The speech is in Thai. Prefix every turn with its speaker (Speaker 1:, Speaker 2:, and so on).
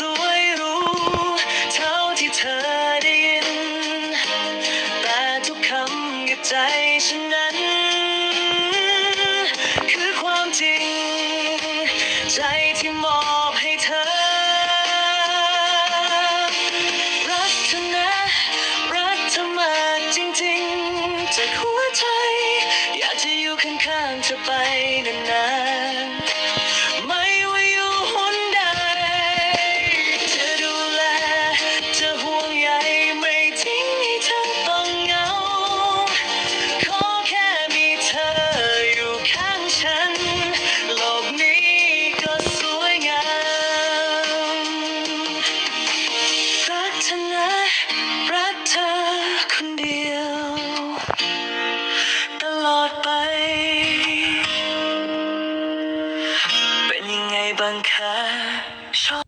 Speaker 1: สวยรู้เท่าที่เธอได้ยิน แต่ทุกคำกับใจฉันนั้น คือความจริง ใจที่มอบให้เธอ รักเธอนะ รักเธอมากจริงจากหัวใจ อยากจะอยู่ข้างๆเธอไปนาน ธนารักเธอคนเดียว ตลอดไป เป็นยังไงบ้างคะชอบ